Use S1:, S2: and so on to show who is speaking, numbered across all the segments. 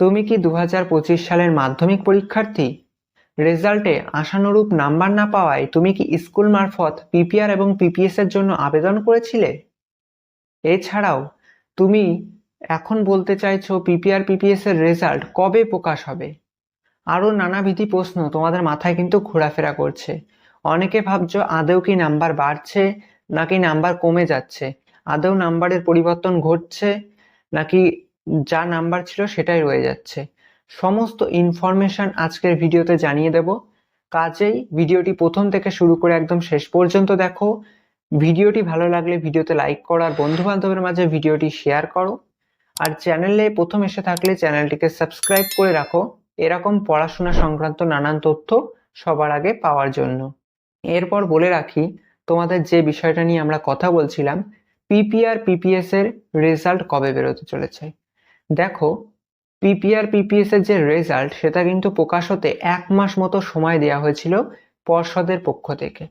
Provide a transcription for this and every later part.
S1: তুমি কি দু হাজার পঁচিশ সালের মাধ্যমিক পরীক্ষার্থী? রেজাল্টে আশানুরূপ নাম্বার না পাওয়ায় তুমি কি স্কুল মারফত পিপিআর এবং পিপিএস এর জন্য আবেদন করেছিলে? এছাড়াও, তুমি এখন বলতে চাইছো পিপিআর, পিপিএস এর রেজাল্ট কবে প্রকাশ হবে? আরও নানাবিধি প্রশ্ন তোমাদের মাথায় কিন্তু ঘোরাফেরা করছে। অনেকে ভাবছ আদৌ কি নাম্বার বাড়ছে নাকি নাম্বার কমে যাচ্ছে? আদৌ নাম্বারের পরিবর্তন ঘটছে নাকি যা নাম্বার ছিল সেটাই রয়ে যাচ্ছে। সমস্ত ইনফরমেশন আজকের ভিডিওতে জানিয়ে দেব। কাজেই ভিডিওটি প্রথম থেকে শুরু করে একদম শেষ পর্যন্ত দেখো। ভিডিওটি ভালো লাগলে ভিডিওতে লাইক করো আর বন্ধু বান্ধবের মাঝে ভিডিওটি শেয়ার করো। আর চ্যানেলে প্রথম এসে থাকলে চ্যানেলটিকে সাবস্ক্রাইব করে রাখো। এরকম পড়াশোনা সংক্রান্ত নানান তথ্য সবার আগে পাওয়ার জন্য। এরপর বলে রাখি, তোমাদের যে বিষয়টা নিয়ে আমরা কথা বলছিলাম পিপিআর পিপিএস এর রেজাল্ট কবে বেরোতে চলেছে? দেখো পিপিআর পিপিএস এর যে রেজাল্ট সেটা কিন্তু প্রকাশ হতে এক মাস মতো সময় দেওয়া হয়েছিল পর্ষদের পক্ষ থেকে।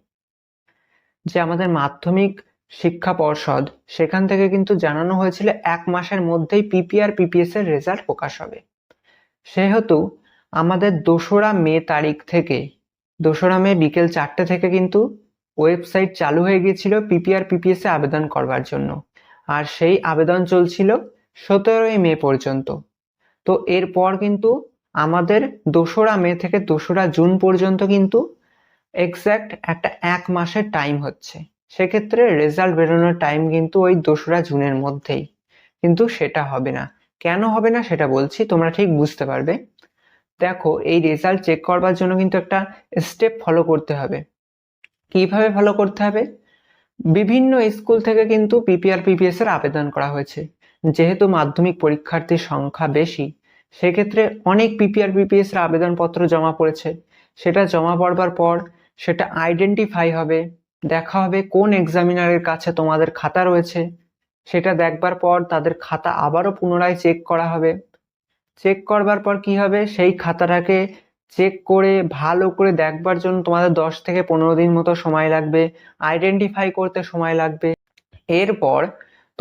S1: যে আমাদের মাধ্যমিক শিক্ষা পর্ষদ, সেখান থেকে কিন্তু জানানো হয়েছিল এক মাসের মধ্যেই পিপিআর পিপিএস এর রেজাল্ট প্রকাশ হবে। সেহেতু আমাদের দোসরা মে তারিখ থেকে, দোসরা মে বিকেল চারটে থেকে কিন্তু ওয়েবসাইট চালু হয়ে গিয়েছিল পিপিআর পিপিএস আবেদন করবার জন্য। আর সেই আবেদন চলছিল সতেরোই মে পর্যন্ত। তো এরপর কিন্তু আমাদের দোসরা মে থেকে দোসরা জুন পর্যন্ত কিন্তু এক্স্যাক্ট একটা এক মাসের টাইম হচ্ছে। সেক্ষেত্রে রেজাল্ট বেরোনোর টাইম কিন্তু ওই দোসরা জুনের মধ্যেই। কিন্তু সেটা হবে না। কেন হবে না সেটা বলছি, তোমরা ঠিক বুঝতে পারবে। দেখো, এই রেজাল্ট চেক করবার জন্য কিন্তু একটা স্টেপ ফলো করতে হবে। কীভাবে ফলো করতে হবে? বিভিন্ন স্কুল থেকে কিন্তু পিপিআর পিপিএস এর আবেদন করা হয়েছে। যেহেতু মাধ্যমিক পরীক্ষার্থীর সংখ্যা বেশি, সেক্ষেত্রে অনেক পিপিআর পিপিএস এর আবেদনপত্র জমা পড়েছে। সেটা জমা পড়বার পর সেটা আইডেন্টিফাই হবে, দেখা হবে কোন এক্সামিনারের কাছে তোমাদের খাতা রয়েছে। সেটা দেখবার পর তাদের খাতা আবারও পুনরায় চেক করা হবে। চেক করবার পর কি হবে? সেই খাতাটাকে চেক করে, ভালো করে দেখবার জন্য তোমাদের দশ থেকে পনেরো দিন মতো সময় লাগবে। আইডেন্টিফাই করতে সময় লাগবে। এরপর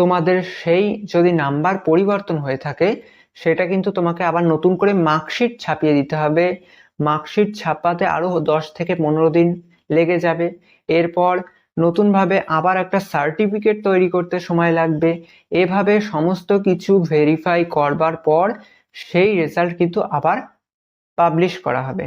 S1: তোমাদের সেই যদি নাম্বার পরিবর্তন হয়ে থাকে, সেটা কিন্তু তোমাকে আবার নতুন করে মার্কশিট ছাপিয়ে দিতে হবে। মার্কশিট ছাপাতে আরও দশ থেকে পনেরো দিন লেগে যাবে। এরপর নতুনভাবে আবার একটা সার্টিফিকেট তৈরি করতে সময় লাগবে। এভাবে সমস্ত কিছু ভেরিফাই করবার পর সেই রেজাল্ট কিন্তু আবার পাবলিশ করা হবে।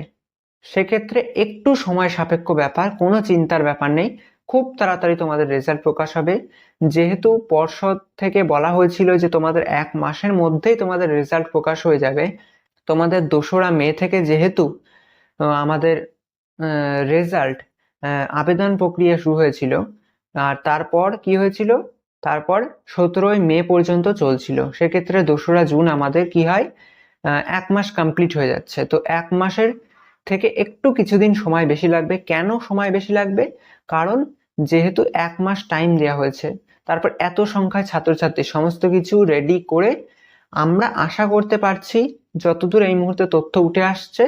S1: সেক্ষেত্রে একটু সময় সাপেক্ষ ব্যাপার, কোনো চিন্তার ব্যাপার নেই। খুব তাড়াতাড়ি তোমাদের রেজাল্ট প্রকাশ হবে। যেহেতু পর্ষদ থেকে বলা হয়েছিল যে তোমাদের এক মাসের মধ্যেই তোমাদের রেজাল্ট প্রকাশ হয়ে যাবে, তোমাদের দোসরা মে থেকে যেহেতু আমাদের রেজাল্ট আবেদন প্রক্রিয়া শুরু হয়েছিল, আর তারপর কি হয়েছিল? তারপর সতেরোই মে পর্যন্ত চলছিল। সেক্ষেত্রে দোসরা জুন আমাদের কি হয়? এক মাস কমপ্লিট হয়ে যাচ্ছে। তো এক মাসের থেকে একটু কিছুদিন সময় বেশি লাগবে। কেন সময় বেশি লাগবে? কারণ যেহেতু এক মাস টাইম দেওয়া হয়েছে, তারপর এত সংখ্যায় ছাত্রছাত্রী, সমস্ত কিছু রেডি করে আমরা আশা করতে পারছি যতদূর এই মুহূর্তে তথ্য উঠে আসছে,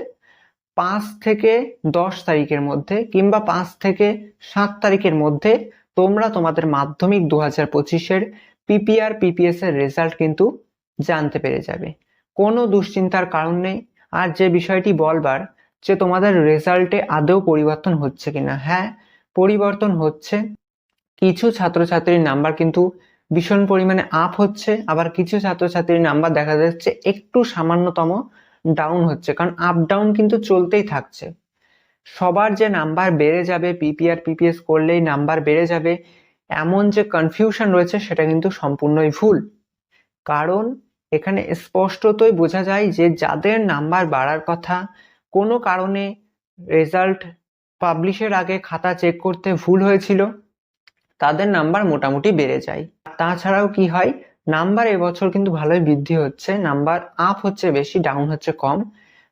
S1: পাঁচ থেকে দশ তারিখের মধ্যে কিংবা পাঁচ থেকে সাত তারিখের মধ্যে তোমরা তোমাদের মাধ্যমিক দু হাজার পঁচিশের পিপিআর পিপিএস এর রেজাল্ট কিন্তু জানতে পেরে যাবে। কোনো দুশ্চিন্তার কারণ নেই। আর যে বিষয়টি বলবার যে তোমাদের রেজাল্টে আদৌ পরিবর্তন হচ্ছে কিনা। হ্যাঁ পরিবর্তন হচ্ছে। কিছু ছাত্রছাত্রীর নাম্বার কিন্তু ভীষণ পরিমাণে আপ হচ্ছে। আবার কিছু ছাত্রছাত্রীর নাম্বার দেখা যাচ্ছে একটু সামান্যতম ডাউন হচ্ছে। কারণ আপ ডাউন কিন্তু চলতেই থাকছে। সবার যে নাম্বার বেড়ে যাবে পিপিআর পিপিএস করলেই নাম্বার বেড়ে যাবে, এমন যে কনফিউশন রয়েছে সেটা কিন্তু সম্পূর্ণই ভুল। কারণ এখানে স্পষ্টতই বোঝা যায় যে যাদের নাম্বার বাড়ার কথা কোনো কারণে রেজাল্ট পাবলিশের আগে খাতা চেক করতে ভুল হয়েছিল, তাদের নাম্বার মোটামুটি বেড়ে যায়। তাছাড়াও কি হয় নাম্বার এবছর কিন্তু ভালোই বৃদ্ধি হচ্ছে নাম্বার আপ হচ্ছে বেশি ডাউন হচ্ছে কম।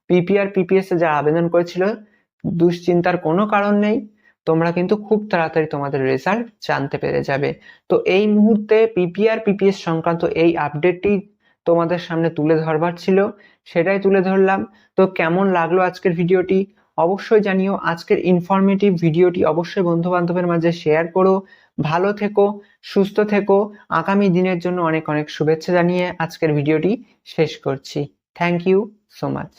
S1: পিপিআর পিপিএস এ যারা আবেদন করেছিল, দুশ্চিন্তার কোনো কারণ নেই, তোমরা কিন্তু খুব তাড়াতাড়ি তোমাদের রেজাল্ট জানতে পেরে যাবে। তো এই মুহূর্তে পিপিআর পিপিএস সংক্রান্ত এই আপডেটটি তোমাদের সামনে তুলে ধরবার ছিল, সেটাই তুলে ধরলাম। তো কেমন লাগল আজকের ভিডিওটি? অবশ্যই জানিও, আজকের ইনফরমেটিভ ভিডিওটি অবশ্যই বন্ধু বান্ধবের মাঝে শেয়ার করো। ভালো থেকো, সুস্থ থেকো। আগামী দিনের জন্য অনেক অনেক শুভেচ্ছা জানিয়ে আজকের ভিডিওটি শেষ করছি। Thank you so much